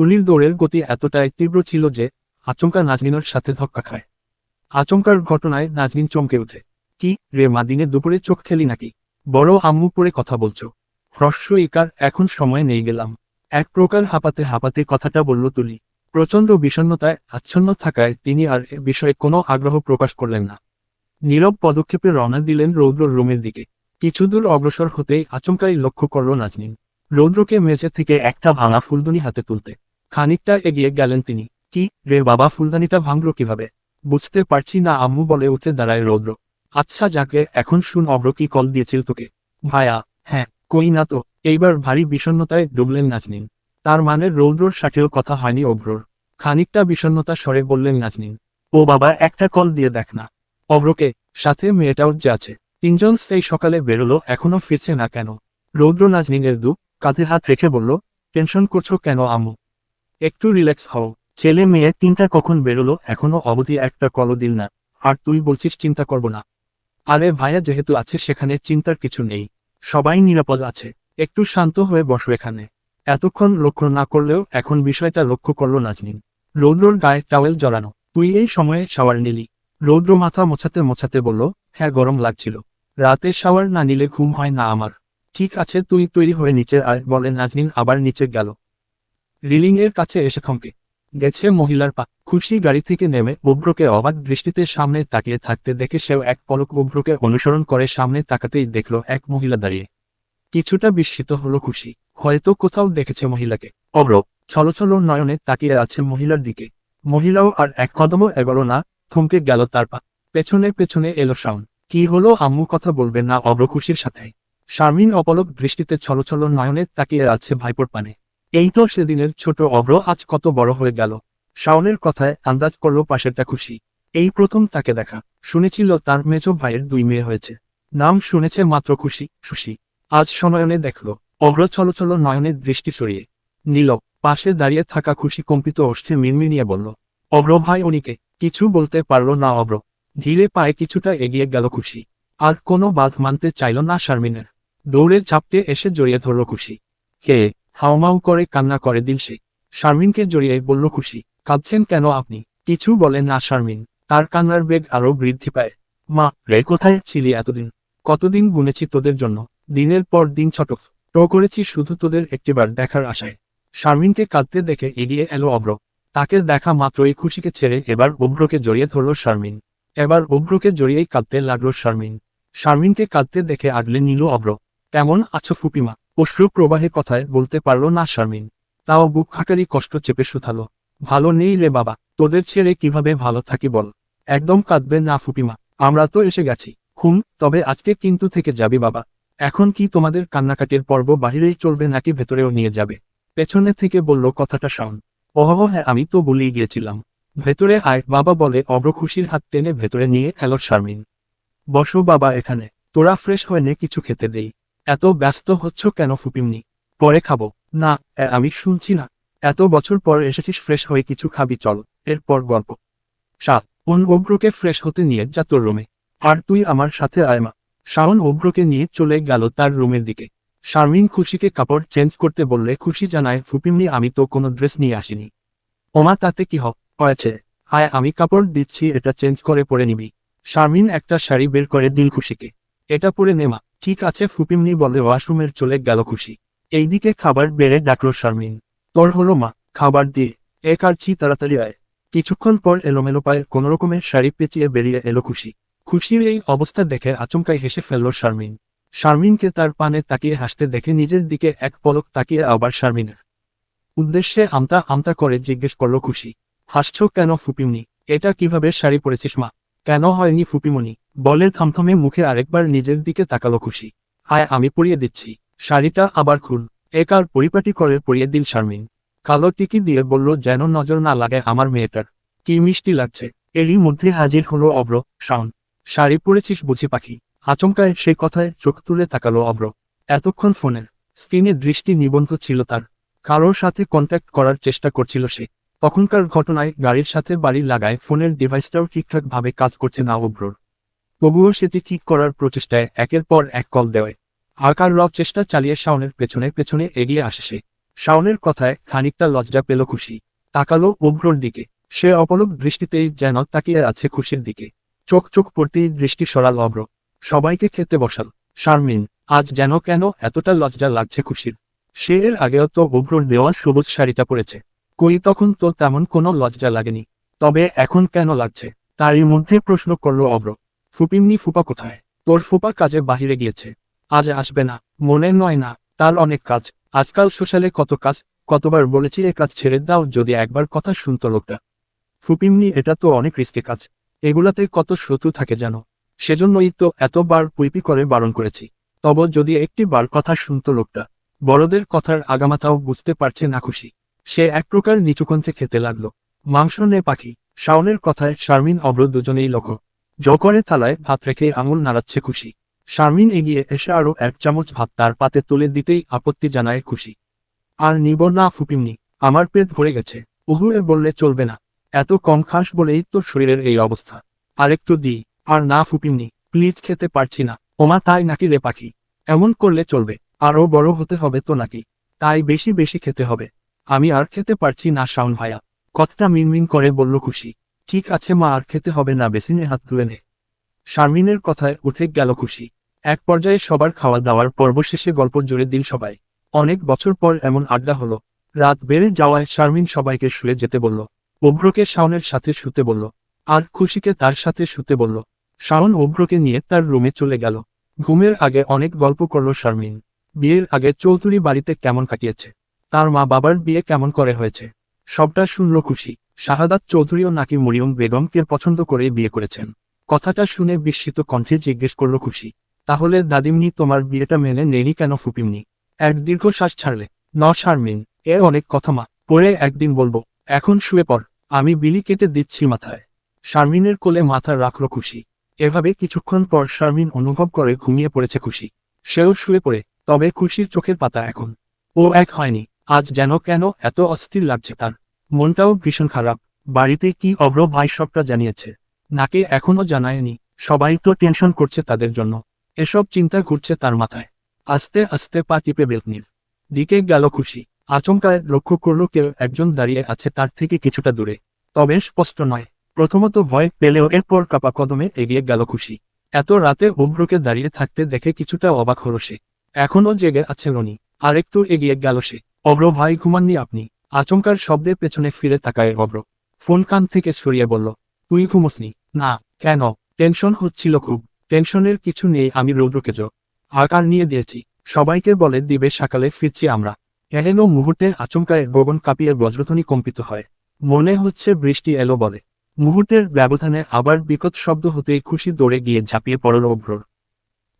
তুলির দৌড়ের গতি এতটাই তীব্র ছিল যে আচমকা নাজনিনের সাথে ধক্কা খায়। আচমকার ঘটনায় নাজনিন চমকে ওঠে। কি রে মা, দিনে দুপুরে চোখ খেলি নাকি? বড় আম্মু পরে কথা বলছো। হ্রস্ব ইকার এখন সময় নেই গেলাম এক প্রকার হাঁপাতে হাঁপাতে কথাটা বলল তুলি প্রচণ্ড বিষণ্ণতায় আচ্ছন্ন থাকায় তিনি আর এ বিষয়ে কোনো আগ্রহ প্রকাশ করলেন না। নীরব পদক্ষেপে রওনা দিলেন রৌদ্রর রুমের দিকে। কিছুদূর অগ্রসর হতেই আচমকাই লক্ষ্য করল নাজনিন। রৌদ্রকে মেঝে থেকে একটা ভাঙা ফুলদানি হাতে তুলতে। খানিকটা এগিয়ে গেলেন তিনি। কি রে বাবা, ফুলদানিটা ভাঙল কীভাবে? বুঝতে পারছি না, আম্মু বলে উঠে দাঁড়ায় রৌদ্র। আচ্ছা যাকে, এখন শুন অব্র কি কল দিয়েছিল তোকে? ভায়া হ্যাঁ কই না তো? এইবার ভারী বিষণ্ণতায় ডুবলেন নাজনিন। তার মানে রৌদ্রর সাথেও কথা হয়নি অব্রর খানিকটা বিষণ্ণতা সরে বললেন নাজনিন, ও বাবা, একটা কল দিয়ে দেখ না। অব্রকে সাথে মেয়েটাও যে আছে। তিনজন সেই সকালে বেরোলো, এখনও ফিরছে না কেন? রৌদ্র নাজনিনের দু কাঁধে হাত রেখে বলল, টেনশন করছ কেন, আম্মু? একটু রিল্যাক্স হও। ছেলে মেয়ে তিনটা কখন বেরোলো? এখনও অবধি একটা কলও দিল না। আর তুই বলছিস চিন্তা করব না। আরে ভাইয়া যেহেতু আছে সেখানে চিন্তার কিছু নেই। সবাই নিরাপদ আছে। একটু শান্ত হয়ে বসো এখানে। এতক্ষণ লক্ষ্য না করলেও এখন বিষয়টা লক্ষ্য করল নাজনিন। রৌদ্রর গায়ে টাওয়েল জড়ানো। তুই এই সময়ে শাওয়ার নিলি। রৌদ্র মাথা মোছাতে মোছাতে বলল হ্যাঁ গরম লাগছিল। রাতে শাওয়ার না নিলে ঘুম হয় না আমার। ঠিক আছে, তুই তৈরি হয়ে নিচে আয়। বলে নাজনিন আবার নিচে গেল। রিলিং এর কাছে এসে থমকে গেছে মহিলার পা। খুশি গাড়ি থেকে নেমে উব্রকে অবাক দৃষ্টিতে সামনে তাকিয়ে থাকতে দেখে সেও এক পলক উব্রকে অনুসরণ করে সামনে তাকাতেই দেখল এক মহিলা দাঁড়িয়ে। কিছুটা বিস্মিত হলো খুশি। হয়তো কোথাও দেখেছে মহিলাকে। অব্র ছলছল নয়নে তাকিয়ে আছে মহিলার দিকে। মহিলাও আর এক কদমও এগোলো না, থমকে গেল তার পা। পেছনে পেছনে এলো শাওন। কি হলো আম্মু কথা বলবে না অব্র খুশির সাথে। শারমিন অপলক দৃষ্টিতে ছলছল নয়নে তাকিয়ে আছে ভাইপোর পানে। এই তো সেদিনের ছোট অব্র আজ কত বড় হয়ে গেল। শাওনের কথায় আন্দাজ করল পাশেরটা খুশি। এই প্রথম তাকে দেখা। শুনেছিল তার মেজ ভাইয়ের দুই মেয়ে হয়েছে। নাম শুনেছে মাত্র খুশি, সুশি। আজ সনয়নে দেখল। অগ্র চলচল নয়নের দৃষ্টি সরিয়ে। নীল। পাশে দাঁড়িয়ে থাকা খুশি কম্পিত ওষ্ঠে মিনমিনিয়ে বলল, অগ্র ভাই উনিকে, কিছু বলতে পারল না অগ্র। ধীরে পায়ে কিছুটা এগিয়ে গেল খুশি। আর কোনো বাধ মানতে চাইল না শারমিনের। দৌড়ে ঝাপটে এসে জড়িয়ে ধরল খুশি। কে? হাউমাউ করে কান্না করে দিল সে। শারমিনকে জড়িয়ে বলল খুশি কাঁদছেন কেন আপনি? কিছু বলেন না শারমিন। তার কান্নার বেগ আরও বৃদ্ধি পায়। মা রে কোথায়? ছিলি এতদিন। কতদিন গুনেছি তোদের জন্য? দিনের পর দিন ছটক টো করেছি শুধু তোদের একটিবার দেখার আশায়। শারমিনকে কাঁদতে দেখে এগিয়ে এলো অব্র তাকে দেখা মাত্রই খুশিকে ছেড়ে এবার উব্রকে জড়িয়ে ধরল শারমিন। এবার উব্রকে জড়িয়েই কাঁদতে লাগল শারমিন। শারমিনকে কাঁদতে দেখে আগলে নিল অব্র কেমন আছো ফুপিমা? অশ্রু প্রবাহে কথায় বলতে পারল না শারমিন। তাও বুক খাকারি কষ্ট চেপে শুথালো ভালো নেই রে বাবা, তোদের ছেড়ে কীভাবে ভালো থাকি বল? একদম কাঁদবে না ফুপিমা, আমরা তো এসে গেছি। হুম, তবে আজকে কিন্তু থেকে যাবি বাবা। এখন কি তোমাদের কান্নাকাটির পর্ব বাহিরেই চলবে নাকি ভেতরেও নিয়ে যাবে? পেছনে থেকে বলল কথাটা শাওন। ওহ হ্যাঁ আমি তো বলেই গিয়েছিলাম। ভেতরে আয়, বাবা বলে অব্র খুশির হাত টেনে ভেতরে নিয়ে এলো শারমিন। বসো বাবা এখানে, তোরা ফ্রেশ হয়ে নে, কিছু খেতে দেই। এত ব্যস্ত হচ্ছ কেন ফুপিমনি? পরে খাব। না আমি শুনছি না। এত বছর পর এসেছিস ফ্রেশ হয়ে কিছু খাবি, চল। এরপর গল্প। সাত কোন অব্রকে ফ্রেশ হতে নিয়ে যা তোর রুমে? আর তুই আমার সাথে আয়, মা। শাওন অব্রকে নিয়ে চলে গেল তার রুমের দিকে। শারমিন খুশিকে কাপড় চেঞ্জ করতে বললে খুশি জানায়, ফুপিমনি, আমি তো কোনো ড্রেস নিয়ে আসিনি। ওমা তাতে কি হোক হয়েছে। আয়, আমি কাপড় দিচ্ছি, এটা চেঞ্জ করে পরে নিবি। শারমিন একটা শাড়ি বের করে দিল খুশিকে। এটা পরে নেমা ঠিক আছে, ফুপিমনি বলে ওয়াশরুমের চলে গেল খুশি। এইদিকে খাবার বেড়ে ডাকলো শারমিন। তোর হলো মা, খাবার দিয়ে এক আর কারছি তাড়াতাড়ি আয়। কিছুক্ষণ পর এলোমেলো পায়ে কোনো রকমের শাড়ি পেঁচিয়ে বেরিয়ে এলো খুশি। খুশির এই অবস্থা দেখে আচমকাই হেসে ফেলল শারমিন। শারমিনকে তার পানে তাকিয়ে হাসতে দেখে নিজের দিকে এক পলক তাকিয়ে আবার শারমিনের। উদ্দেশ্যে আমতা আমতা করে জিজ্ঞেস করল খুশি, হাসছ কেন ফুপিমনি? এটা কীভাবে শাড়ি পরেছিস মা? কেন হয়নি ফুপিমনি? বলে থমথমে মুখে আরেকবার নিজের দিকে তাকালো খুশি। আয়, আমি পরিয়ে দিচ্ছি। শাড়িটা আবার খুল। একার পরিপাটি করে পরিয়ে দিল শারমিন। কালো টিকি দিয়ে বলল, যেন নজর না লাগে আমার মেয়েটার। কি মিষ্টি লাগছে। এরই মধ্যে হাজির হলো অব্র শাওন। শাড়ি পরেছিস বুঝি পাখি। আচমকায় সেই কথায় চোখ তুলে তাকালো অব্র এতক্ষণ ফোনের স্ক্রিনে দৃষ্টি নিবন্ধ ছিল তার। কারোর সাথে কন্ট্যাক্ট করার চেষ্টা করছিল সে। তখনকার ঘটনায় গাড়ির সাথে বাড়ি লাগায় ফোনের ডিভাইসটাও ঠিকঠাকভাবে কাজ করছে না অব্রর তবুও সেটি ঠিক করার প্রচেষ্টায় একের পর এক কল দেওয়ায় আকার রব চেষ্টা চালিয়ে শাওনের পেছনে পেছনে এগিয়ে আসে সে। শাওনের কথায় খানিকটা লজ্জা পেল খুশি। তাকালো অভ্রর দিকে। সে অপলক দৃষ্টিতেই যেন তাকিয়ে আছে খুশির দিকে। চোখ চোখ পড়তেই দৃষ্টি সরাল অভ্র সবাইকে খেতে বসাল। শারমিন, আজ যেন কেন এতটা লজ্জা লাগছে খুশির? সে এর আগেও তো অভ্রর দেওয়া সবুজ শাড়িটা পরেছে। কই তখন তো তেমন কোনো লজ্জা লাগেনি। তবে এখন কেন লাগছে? তারই মধ্যে প্রশ্ন করল অভ্র ফুপিমনি ফুপা কোথায়? তোর ফুপা কাজে বাহিরে গিয়েছে। আজ আসবে না, মনে নয় না, তার অনেক কাজ। আজকাল সোশ্যালে কত কাজ, কতবার বলেছি এ কাজ ছেড়ে দাও যদি একবার কথা শুনত লোকটা। ফুপিমনি, এটা তো অনেক রিস্কে কাজ। এগুলাতে কত শত্রু থাকে যেন সেজন্যই তো এতবার পুইপি করে বারণ করেছি। তব যদি একটি বার কথা শুনত লোকটা, বড়দের কথার আগামাতাও বুঝতে পারছে না খুশি। সে এক প্রকার নিচুকণ্ঠে খেতে লাগল। মাংস নে পাখি, শাওনের কথায় শারমিন অব্র দুজনেই লক্ষ্য। জকরে থালায় ভাত রেখে আঙুল নাড়াচ্ছে খুশি। শারমিন এগিয়ে এসে আরও এক চামচ ভাত তার পাতে তুলে দিতেই আপত্তি জানায় খুশি। আর নিব না ফুপিমনি আমার পেট ভরে গেছে। উহুয়ে বললে চলবে না। এত কম খাস বলেই তোর শরীরের এই অবস্থা। আরেকটু দি, আর না ফুপিমনি প্লিজ খেতে পারছি না। ওমা তাই নাকি রে পাখি? এমন করলে চলবে, আরও বড় হতে হবে তো নাকি? তাই বেশি বেশি খেতে হবে। আমি আর খেতে পারছি না শাওন ভাইয়া কথাটা মিনমিন করে বলল খুশি। ঠিক আছে মা, আর খেতে হবে না, বেসিনে হাত তুলে নে। শারমিনের কথায় উঠে গেল খুশি। এক পর্যায়ে সবার খাওয়া দাওয়ার পর্ব শেষে গল্প জুড়ে দিল সবাই। অনেক বছর পর এমন আড্ডা হলো। রাত বেড়ে যাওয়ায় শারমিন সবাইকে শুয়ে যেতে বলল। অভ্রকে শাওনের সাথে শুতে বলল। আর খুশিকে তার সাথে শুতে বলল। শাওন অভ্রকে নিয়ে তার রুমে চলে গেল। ঘুমের আগে অনেক গল্প করল শারমিন। বিয়ের আগে চৌধুরী বাড়িতে কেমন কাটিয়েছে? তার মা বাবার বিয়ে কেমন করে হয়েছে? সবটা শুনল খুশি। শাহাদাত চৌধুরীও নাকি মরিয়ম বেগমকে পছন্দ করে বিয়ে করেছেন। কথাটা শুনে বিস্মিত কণ্ঠে জিজ্ঞেস করল খুশি। তাহলে দাদিমনি তোমার বিয়েটা মেনে নেনি কেন ফুপিমনি? এক দীর্ঘশ্বাস ছাড়লে। ন শারমিন, এ অনেক কথা মা। পরে একদিন বলব, এখন শুয়ে পড়, আমি বিলি কেটে দিচ্ছি মাথায়। শারমিনের কোলে মাথা রাখল খুশি। এভাবে কিছুক্ষণ পর শারমিন অনুভব করে ঘুমিয়ে পড়েছে খুশি। সেও শুয়ে পড়ে, তবে খুশির চোখের পাতা এখন। ও এক হয়নি, আজ যেন কেন এত অস্থির লাগছে তার। মনটাও ভীষণ খারাপ। বাড়িতে কি অব্র ভাই সবটা জানিয়েছে? নাকে এখনও জানায়নি। সবাই তো টেনশন করছে তাদের জন্য। এসব চিন্তা ঘুরছে তার মাথায়। আস্তে আস্তে পা টিপে বেলকনির দিকে গেল খুশি। আচমকায় লক্ষ্য করল কেউ একজন দাঁড়িয়ে আছে তার থেকে কিছুটা দূরে। তবে স্পষ্ট নয়। প্রথমত ভয় পেলেও এরপর কাপা কদমে এগিয়ে গেল খুশি। এত রাতে উব্রকে দাঁড়িয়ে থাকতে দেখে কিছুটা অবাক হল সে। এখনও জেগে আছে রনি। আরেকটু এগিয়ে গেল সে। অব্র ভাই, ঘুমাননি আপনি? আচমকার শব্দের পেছনে ফিরে তাকায় অব্র ফোন কান থেকে সরিয়ে বলল, তুই ঘুমোসনি? না, কেন? টেনশন হচ্ছিল খুব। টেনশনের কিছু নেই, আমি রৌদ্রকে জো। আকার নিয়ে দিয়েছি। সবাইকে বলে দিবে সকালে ফিরছি আমরা। এহেন মুহূর্তে আচমকায় গগন কাঁপিয়ে বজ্রধ্বনি কম্পিত হয়। মনে হচ্ছে বৃষ্টি এলো বলে। মুহূর্তের ব্যবধানে আবার বিকট শব্দ হতেই খুশি দৌড়ে গিয়ে ঝাঁপিয়ে পড়ল অভ্রর।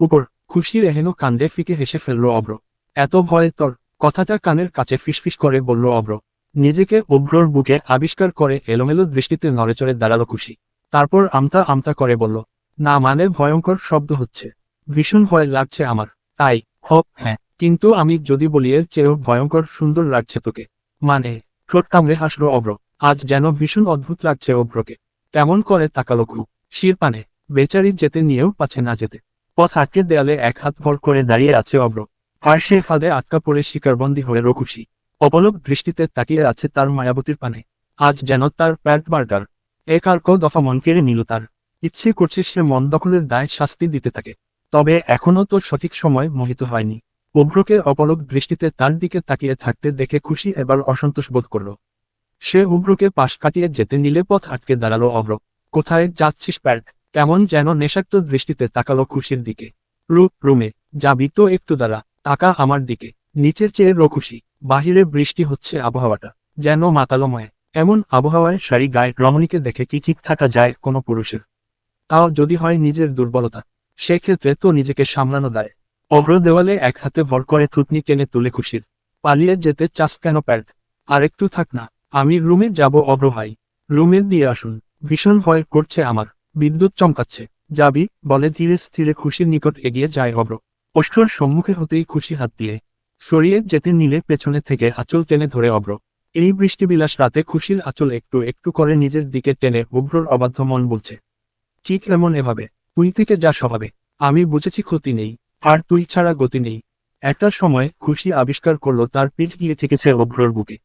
উপর, খুশির এহেন কাণ্ডে ফিকে হেসে ফেলল অভ্র। এত ভয়ে তোর কথাটা কানের কাছে ফিসফিস করে বলল অভ্র। নিজেকে অভ্রর বুকে আবিষ্কার করে এলোমেলো দৃষ্টিতে নড়েচড়ে দাঁড়াল খুশি। তারপর আমতা আমতা করে বলল, না মানে ভয়ঙ্কর শব্দ হচ্ছে। ভীষণ ভয় লাগছে আমার। তাই, হোক হ্যাঁ কিন্তু আমি যদি বলি এর চেয়েও ভয়ঙ্কর সুন্দর লাগছে তোকে। মানে ঠোঁট কামড়ে হাসলো অব্র আজ যেন ভীষণ অদ্ভুত লাগছে অব্রকে কেমন করে তাকালো শির পানে বেচারি যেতে নিয়েও পাচ্ছে না যেতে। পথ আটকে দেয়ালে এক হাত ভর করে দাঁড়িয়ে আছে অব্র সে ফাঁদে আটকা পড়ে শিকারবন্দি হয়ে রঘুশি অবলোক দৃষ্টিতে তাকিয়ে আছে তার মায়াবতীর পানে। আজ যেন তার প্যাট বার্গার। এক আর ক দফা মন কেড়ে নিল তার। ইচ্ছে করছে সে মন দখলের দায় শাস্তি দিতে থাকে তবে এখনও তো সঠিক সময় মোহিত হয়নি। উগ্রকে অপলক দৃষ্টিতে তার দিকে তাকিয়ে থাকতে দেখে খুশি এবার অসন্তোষ বোধ করল। সে উগ্রকে পাশ কাটিয়ে যেতে নিলে পথ আটকে দাঁড়াল অভ্র। কোথায় যাচ্ছিস প্যাট? কেমন যেন নেশাক্ত দৃষ্টিতে তাকালো খুশির দিকে। রু রুমে, যাবি তো একটু দাঁড়া। তাকা আমার দিকে। নিচের চেয়ে রখুশি বাহিরে বৃষ্টি হচ্ছে আবহাওয়াটা, যেন মাতালময়। এমন আবহাওয়ায় শাড়ি গায়ে রমণীকে দেখে কি ঠিক থাকা যায় কোনো পুরুষের? তাও যদি হয় নিজের দুর্বলতা, সেক্ষেত্রে তো নিজেকে সামলানো দেয়। অগ্র দেওয়ালে এক হাতে ভর করে থুতনি টেনে তুলে খুশির। পালিয়ে যেতে চাস কেন প্যাট আর একটু থাক না, আমি রুমে যাব অগ্র ভাই। রুমে দিয়ে আসুন, ভীষণ ভয় করছে আমার, বিদ্যুৎ চমকাচ্ছে। যাবি, বলে ধীরে স্থিরে খুশির নিকট এগিয়ে যায় অভ্র অষ্টর সম্মুখে হতেই খুশি হাত দিয়ে সরিয়ে যেতে নিলে পেছনে থেকে আঁচল টেনে ধরে অভ্র। এই বৃষ্টিবিলাস রাতে খুশির আঁচল একটু একটু করে নিজের দিকে টেনে উব্রর অবাধ্য মন বলছে ঠিক এমন এভাবে? তুই থেকে যা স্বভাবে। আমি বুঝেছি ক্ষতি নেই, আর তুই ছাড়া গতি নেই। একটা সময় খুশি আবিষ্কার করল তার পিঠ গিয়ে থেকেছে অভ্রর বুকে।